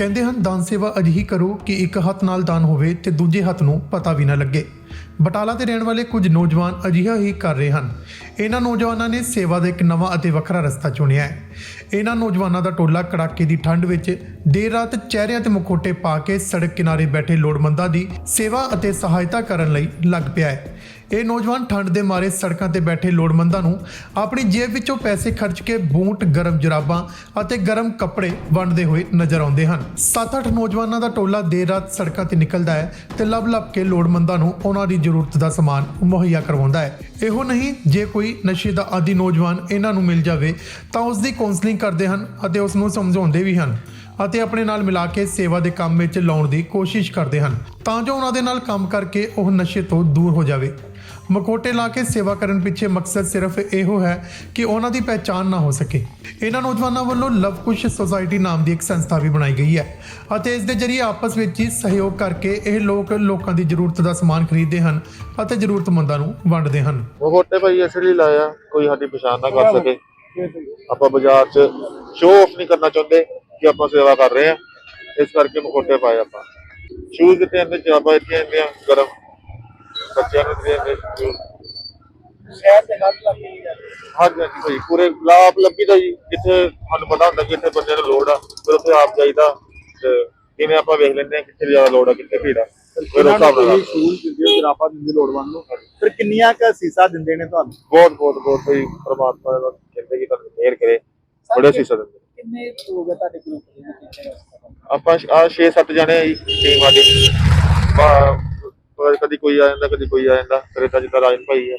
ਕਹਿੰਦੇ ਹਨ, ਦਾਨ ਸੇਵਾ ਅਜਿਹੀ ਕਰੋ ਕਿ ਇੱਕ ਹੱਥ ਨਾਲ ਦਾਨ ਹੋਵੇ ਤੇ ਦੂਜੇ ਹੱਥ ਨੂੰ ਪਤਾ ਵੀ ਨਾ ਲੱਗੇ। ਬਟਾਲਾ ਦੇ ਰਹਿਣ ਵਾਲੇ ਕੁਝ ਨੌਜਵਾਨ ਅਜਿਹਾ ਹੀ ਕਰ ਰਹੇ ਹਨ। ਇਹਨਾਂ ਨੌਜਵਾਨਾਂ ਨੇ ਸੇਵਾ ਦਾ ਇੱਕ ਨਵਾਂ ਅਤੇ ਵੱਖਰਾ ਰਸਤਾ ਚੁਣਿਆ ਹੈ। ਇਹਨਾਂ ਨੌਜਵਾਨਾਂ ਦਾ ਟੋਲਾ ਕੜਾਕੇ ਦੀ ਠੰਡ ਵਿੱਚ ਦੇਰ ਰਾਤ ਚਿਹਰਿਆਂ ਤੇ ਮੁਖੋਟੇ ਪਾ ਕੇ ਸੜਕ ਕਿਨਾਰੇ ਬੈਠੇ ਲੋੜਵੰਦਾਂ ਦੀ ਸੇਵਾ ਅਤੇ ਸਹਾਇਤਾ ਕਰਨ ਲਈ ਲੱਗ ਪਿਆ ਹੈ। ਇਹ ਨੌਜਵਾਨ ਠੰਡ ਦੇ ਮਾਰੇ ਸੜਕਾਂ ਤੇ ਬੈਠੇ ਲੋੜਵੰਦਾਂ ਨੂੰ ਆਪਣੀ ਜੇਬ ਵਿੱਚੋਂ ਪੈਸੇ ਖਰਚ ਕੇ ਬੂਟ, ਗਰਮ ਜਰਾਬਾਂ ਅਤੇ ਗਰਮ ਕੱਪੜੇ ਵੰਡਦੇ ਹੋਏ ਨਜ਼ਰ ਆਉਂਦੇ ਹਨ। 7-8 ਨੌਜਵਾਨਾਂ ਦਾ ਟੋਲਾ ਦੇਰ ਰਾਤ ਸੜਕਾਂ ਤੇ ਨਿਕਲਦਾ ਹੈ ਤੇ ਲੱਭ-ਲੱਭ ਕੇ ਲੋੜਵੰਦਾਂ ਨੂੰ ਉਹਨਾਂ ਦੀ ਜ਼ਰੂਰਤ ਦਾ ਸਮਾਨ ਮੁਹੱਈਆ ਕਰਵਾਉਂਦਾ ਹੈ। ਇਹੋ ਨਹੀਂ, ਜੇ ਕੋਈ ਨਸ਼ੇ ਦਾ ਆਦੀ ਨੌਜਵਾਨ ਇਹਨਾਂ ਨੂੰ ਮਿਲ ਜਾਵੇ, ਤਾਂ ਉਸ ਦੀ ਕਾਉਂਸਲਿੰਗ ਕਰਦੇ ਹਨ ਅਤੇ ਉਸ ਨੂੰ ਸਮਝਾਉਂਦੇ ਵੀ ਹਨ ਅਤੇ ਆਪਣੇ ਨਾਲ ਮਿਲਾ ਕੇ ਸੇਵਾ ਦੇ ਕੰਮ ਵਿੱਚ ਲਾਉਣ ਦੀ ਕੋਸ਼ਿਸ਼ ਕਰਦੇ ਹਨ। ਤਾਂ ਜੋ ਉਹਨਾਂ ਦੇ ਨਾਲ ਕੰਮ ਕਰਕੇ ਉਹ ਨਸ਼ੇ ਤੋਂ ਦੂਰ ਹੋ ਜਾਵੇ। ਮਕੋਟੇ ਲਾ ਕੇ ਸੇਵਾ ਕਰਨ ਪਿੱਛੇ ਮਕਸਦ ਸਿਰਫ ਇਹੋ ਹੈ ਕਿ ਉਹਨਾਂ ਦੀ ਪਹਿਚਾਣ ਨਾ ਹੋ ਸਕੇ। ਇਹਨਾਂ ਨੌਜਵਾਨਾਂ ਵੱਲੋਂ ਲਵ ਕੁਸ਼ ਸੁਸਾਇਟੀ ਨਾਮ ਦੀ ਇੱਕ ਸੰਸਥਾ ਵੀ ਬਣਾਈ ਗਈ ਹੈ ਅਤੇ ਇਸ ਦੇ ਜ਼ਰੀਏ ਆਪਸ ਵਿੱਚ ਹੀ ਸਹਿਯੋਗ ਕਰਕੇ ਇਹ ਲੋਕ ਲੋਕਾਂ ਦੀ ਜ਼ਰੂਰਤ ਦਾ ਸਮਾਨ ਖਰੀਦਦੇ ਹਨ ਅਤੇ ਜ਼ਰੂਰਤਮੰਦਾਂ ਨੂੰ ਵੰਡਦੇ ਹਨ। ਉਹ ਹੋਟੇ ਭਾਈ, ਇਸ ਲਈ ਲਾਇਆ, ਕੋਈ ਸਾਡੀ ਪਛਾਣ ਨਾ ਕਰ ਸਕੇ। ਆਪਾਂ ਬਾਜ਼ਾਰ 'ਚ ਸ਼ੋਅ ਆਫ ਨਹੀਂ ਕਰਨਾ ਚਾਹੁੰਦੇ ਕਿ ਆਪਾਂ ਸੇਵਾ ਕਰ ਰਹੇ ਆ ਇਸ ਕਰਕੇ ਮਖੋਟੇ ਪਾਏ ਆਪਾਂ। ਸ਼ੂਜ਼ ਕਿਤੇ ਅੰਦਰ ਜਰਾਬਾਂ ਇੱਥੇ ਆਂਦੀਆਂ ਗਰਮ। ਬੱਚਿਆਂ ਨੂੰ ਦੇ ਦੇ। ਸ਼ਹਿਰ ਦੇ ਗੱਲ ਲੱਗੀ ਹਾਂਜੀ ਹਾਂਜੀ ਭਾਈ ਪੂਰੇ ਲਾਭ ਲੱਭੀ ਦਾ ਜੀ ਜਿੱਥੇ ਸਾਨੂੰ ਪਤਾ ਹੁੰਦਾ ਕਿ ਇੱਥੇ ਬੰਦੇ ਨੂੰ ਲੋੜ ਆ ਫਿਰ ਉੱਥੇ ਆਪ ਜਾਈਦਾ ਤੇ ਜਿਵੇਂ ਆਪਾਂ ਵੇਖ ਲੈਂਦੇ ਆ ਕਿੱਥੇ ਜ਼ਿਆਦਾ ਲੋੜ ਆ ਕਿੱਥੇ ਭੀੜ ਆ। ਫਿਰ ਉਸ ਹਿਸਾਬ ਨਾਲ ਸ਼ੂਜ਼ ਦਿੰਦੇ ਹੋ ਜਰਾਬਾਂ ਦਿੰਦੇ ਲੋੜਵੰਦ ਨੂੰ। ਫਿਰ ਕਿੰਨੀਆਂ ਕ ਸੀਸਾ ਦਿੰਦੇ ਨੇ ਤੁਹਾਨੂੰ? ਬਹੁਤ ਬਹੁਤ ਬਹੁਤ ਭਾਈ ਪ੍ਰਮਾਤਮਾ ਦਾ ਕਹਿੰਦੇ ਕਿ ਤੁਹਾਨੂੰ ਮਿਹਰ ਕਰੇ ਬੜੇ ਸੀਸਾ ਦਿੰਦੇ ਕਿੰਨੇ ਲੋਕ ਆ ਤੁਹਾਡੇ ਗਰੁੱਪ ਦੇ ਆਪਾਂ ਆ 6-7 ਜਣੇ ਟੀਮ ਪਰ ਕਦੀ ਕੋਈ ਆ ਜਾਂਦਾ ਕਦੀ ਕੋਈ ਆ ਜਾਂਦਾ। ਫਿਰ ਤਾਂ ਜਿੱਦਾਂ ਰਾਜਨ ਭਾਈ ਆ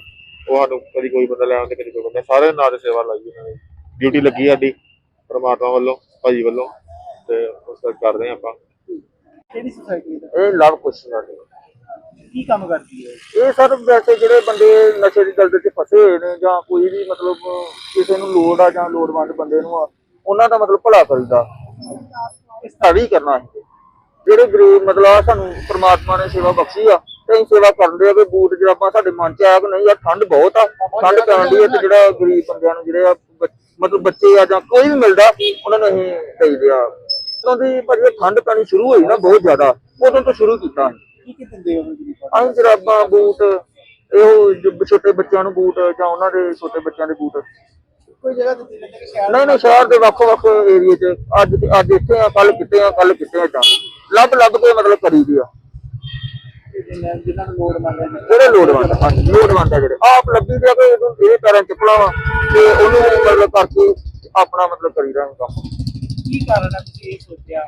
ਉਹ ਸਾਨੂੰ ਕਦੀ ਕੋਈ ਬੰਦਾ ਲੈ ਆਉਂਦੇ ਕਦੀ ਕੋਈ ਬੰਦਾ। ਸਾਰੇ ਨਾਂ ਤੇ ਸੇਵਾ ਲਾਈ ਉਹਨਾਂ ਨੇ। ਡਿਊਟੀ ਲੱਗੀ ਸਾਡੀ ਪ੍ਰਮਾਤਮਾ ਵੱਲੋਂ ਭਾਜੀ ਵੱਲੋਂ ਤੇ ਉਸ ਤੱਕ ਕਰਦੇ ਹਾਂ ਆਪਾਂ। ਕਿਹੜੀ ਸੁਸਾਇਟੀ ਦਾ? ਇਹ ਲਵ ਕੁਛ ਸਾਡੇ ਕੀ ਕੰਮ ਕਰਦੀ ਹੈ? ਇਹ ਸਰ ਵੈਸੇ ਜਿਹੜੇ ਬੰਦੇ ਨਸ਼ੇ ਦੀ ਦਲਦਲ 'ਚ ਫਸੇ ਹੋਏ ਨੇ ਜਾਂ ਕੋਈ ਵੀ ਮਤਲਬ ਕਿਸੇ ਨੂੰ ਲੋੜ ਆ ਜਾਂ ਲੋੜਵੰਦ ਬੰਦੇ ਨੂੰ ਆ ਉਹਨਾਂ ਦਾ ਮਤਲਬ ਭਲਾ ਕਰੀਦਾ। ਇਸ ਤਰ੍ਹਾਂ? ਕਰਨਾ ਹੈ। ਜਿਹੜੇ ਗਰੀਬ ਮਤਲਬ ਆ ਸਾਨੂੰ ਪ੍ਰਮਾਤਮਾ ਨੇ ਸੇਵਾ ਬਖਸ਼ੀ ਆ ਅਸੀਂ ਸੇਵਾ ਕਰਦੇ ਆ ਕਿ ਬੂਟ ਜਰਾਬਾਂ ਸਾਡੇ ਮਨ 'ਚ ਆਇਆ ਕਿ ਨਹੀਂ ਆ ਠੰਡ ਬਹੁਤ ਆ। ਠੰਡ ਪੈਣ ਦੀ ਤੇ ਜਿਹੜਾ ਗਰੀਬ ਬੰਦਿਆਂ ਨੂੰ ਜਿਹੜੇ ਆ ਮਤਲਬ ਬੱਚੇ ਆ ਜਾਂ ਕੋਈ ਵੀ ਮਿਲਦਾ ਉਹਨਾਂ ਨੂੰ ਅਸੀਂ ਦੇਈਦੇ ਆ। ਉਦੋਂ ਦੀ ਭਾਜੀ ਇਹ ਠੰਡ ਪੈਣੀ ਸ਼ੁਰੂ ਹੋਈ ਨਾ ਬਹੁਤ ਜ਼ਿਆਦਾ ਉਦੋਂ ਤੋਂ ਸ਼ੁਰੂ ਕੀਤਾ ਅਸੀਂ। ਕੀ ਕੀ ਦਿੰਦੇ ਹੋ ਗਰੀਬਾਂ ਅਸੀਂ ਜਰਾਬਾਂ ਬੂਟ ਇਹੋ ਜੋ ਛੋਟੇ ਬੱਚਿਆਂ ਨੂੰ ਬੂਟ ਜਾਂ ਉਹਨਾਂ ਦੇ ਛੋਟੇ ਬੱਚਿਆਂ ਦੇ ਬੂਟ। ਕੋਈ ਜਗ੍ਹਾ ਦਿੱਤੀ ਜਾਂਦੀ ਕਿ ਸ਼ਹਿਰ ਨਹੀਂ ਨਹੀਂ ਸ਼ਹਿਰ ਦੇ ਵੱਖ-ਵੱਖ ਏਰੀਏ 'ਚ ਅੱਜ ਅੱਜ ਇੱਥੇ ਆ ਕੱਲ ਕਿਤੇ ਆ ਕੱਲ ਕਿਤੇ ਆ ਤਾਂ ਲੱਭ ਲੱਭ ਕੇ ਮਤਲਬ ਕਰੀਦੀ ਆ। ਦੇ ਜਿਨ੍ਹਾਂ ਜਿਨ੍ਹਾਂ ਨੂੰ ਲੋੜ ਮੰਗਦੇ ਨੇ ਜਿਹੜੇ ਲੋੜਵੰਦ ਆ ਲੋੜਵੰਦ ਆ ਜਿਹੜੇ ਆਪ ਲੱਭੀ ਦੇ ਆ ਕਿ ਇਹਨੂੰ ਇਹਦੇ ਪੈਰਾਂ 'ਚ ਪਲਾਵਾ ਤੇ ਉਹਨੂੰ ਮਤਲਬ ਕਰਕੇ ਆਪਣਾ ਮਤਲਬ ਕਰੀਦਾ ਹੁੰਦਾ ਕੀ ਕਾਰਨ ਹੈ ਤੁਸੀਂ ਇਹ ਸੋਚਿਆ?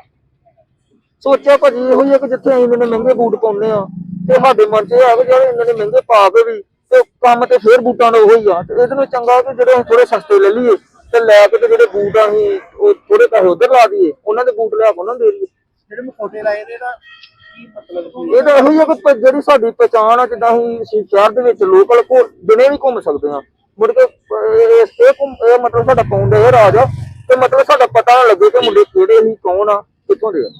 ਸੋਚਿਆ ਭਾਜੀ ਇਹੋ ਹੀ ਆ ਕਿ ਜਿੱਥੇ ਅਸੀਂ ਇੰਨੇ ਮਹਿੰਗੇ ਬੂਟ ਪਾਉਂਦੇ ਆ ਤੇ ਸਾਡੇ ਮਨ 'ਚ ਇਹ ਆ ਕਿ ਜਿਹੜੇ ਇੰਨੇ ਮਹਿੰਗੇ ਪਾ ਕੇ ਵੀ ਤੇ ਕੰਮ ਤੇ ਫੇਰ ਬੂਟਾਂ ਦਾ ਉਹੀ ਆ। ਤੇ ਇਹਦੇ ਨੂੰ ਚੰਗਾ ਕਿ ਜਿਹੜੇ ਅਸੀਂ ਥੋੜੇ ਸਸਤੇ ਲੈ ਲਈਏ ਤੇ ਲੈ ਕੇ ਤੇ ਜਿਹੜੇ ਬੂਟ ਆ ਅਸੀਂ ਉਹ ਥੋੜੇ ਪੈਸੇ ਉਧਰ ਲਾ ਦਈਏ ਉਹਨਾਂ ਦੇ ਬੂਟ ਲਿਆ ਕੇ ਉਹਨਾਂ ਨੂੰ ਦੇ ਦਈਏ। ਜਿਹੜੇ ਮਖੋਟੇ ਲਾਏ ਨੇ ਦਾ ਕੀ ਮਤਲਬ ਕੀ ਇਹ ਤਾਂ ਇਹੋ ਹੀ ਆ ਕਿ ਜਿਹੜੀ ਸਾਡੀ ਪਛਾਣ ਆ, ਜਿੱਦਾਂ ਅਸੀਂ ਅਸੀਂ ਸ਼ਹਿਰ ਦੇ ਵਿੱਚ ਲੋਕਲ ਕੋ ਦਿਨੇ ਵੀ ਘੁੰਮ ਸਕਦੇ ਹਾਂ। ਮੁੜ ਕੇ ਇਹ ਇਹ ਘੁੰਮ- ਇਹ ਮਤਲਬ ਸਾਡਾ ਪਾਉਂਦਾ ਇਹ ਰਾਜ ਆ? ਤੇ ਮਤਲਬ ਸਾਡਾ ਪਤਾ ਨਾ ਲੱਗੇ ਕਿ ਮੁੰਡੇ ਕਿਹੜੇ ਸੀ, ਕੌਣ ਆ, ਕਿੱਥੋਂ ਦੇ ਆ।